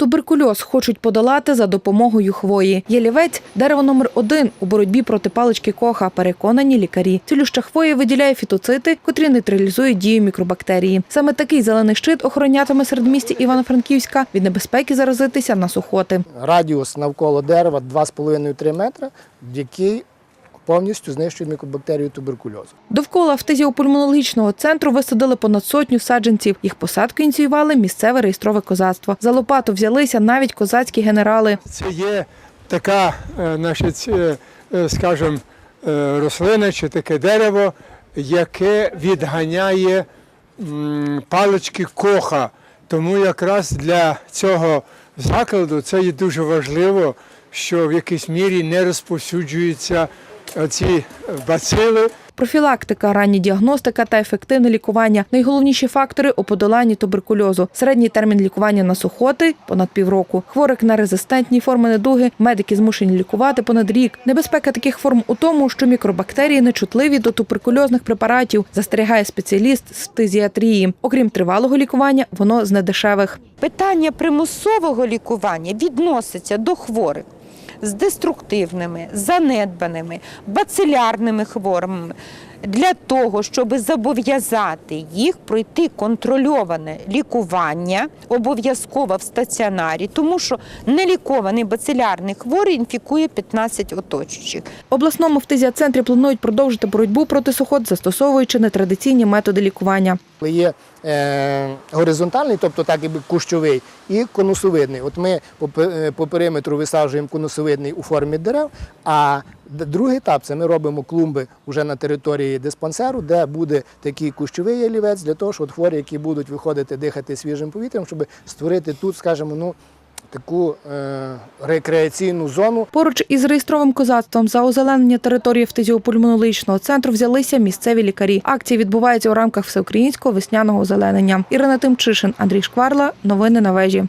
Туберкульоз хочуть подолати за допомогою хвої. Ялівець – дерево номер один у боротьбі проти палички коха, переконані лікарі. Цілюща хвоя виділяє фітоцити, котрі нейтралізують дію мікробактерії. Саме такий зелений щит охоронятиме середмісті Івано-Франківська від небезпеки заразитися на сухоти. радіус навколо дерева 2,5-3 метри, який повністю знищує мікобактерію туберкульозу. Довкола фтизіопульмонологічного центру висадили понад сотню саджанців. Їх посадку ініціювали місцеве реєстрове козацтво. За лопату взялися навіть козацькі генерали. Це є така, е, значить, е, е, скажімо, рослина чи таке дерево, яке відганяє палички коха. Тому якраз для цього закладу це є дуже важливо, що в якійсь мірі не розповсюджуються ці бацили. Профілактика, рання діагностика та ефективне лікування – найголовніші фактори у подоланні туберкульозу. Середній термін лікування на сухоти – понад півроку. Хворих на резистентні форми недуги медики змушені лікувати понад рік. Небезпека таких форм у тому, що мікробактерії нечутливі до туберкульозних препаратів, застерігає спеціаліст з фтизіатрії. Окрім тривалого лікування, воно з недешевих. Питання примусового лікування відноситься до хворих з деструктивними, занедбаними, бацилярними хворобами для того, щоб зобов'язати їх пройти контрольоване лікування обов'язково в стаціонарі, тому що нелікований бацилярний хворий інфікує 15 оточуючих. В обласному фтизіацентрі планують продовжити боротьбу проти сухот, застосовуючи нетрадиційні методи лікування. Є е, горизонтальний, тобто так якби кущовий, і конусовидний. От ми по, е, по периметру висаджуємо конусовидний у формі дерев, а другий етап це ми робимо клумби вже на території диспансеру, де буде такий кущовий ялівець, для того, щоб хворі, які будуть виходити дихати свіжим повітрям, щоб створити тут, скажімо, ну, таку е, рекреаційну зону, Поруч із реєстровим козацтвом за озеленення території фтизіопульмонологічного центру взялися місцеві лікарі. Акція відбувається у рамках всеукраїнського весняного озеленення. Ірина Тимчишин, Андрій Шкварла. Новини на вежі.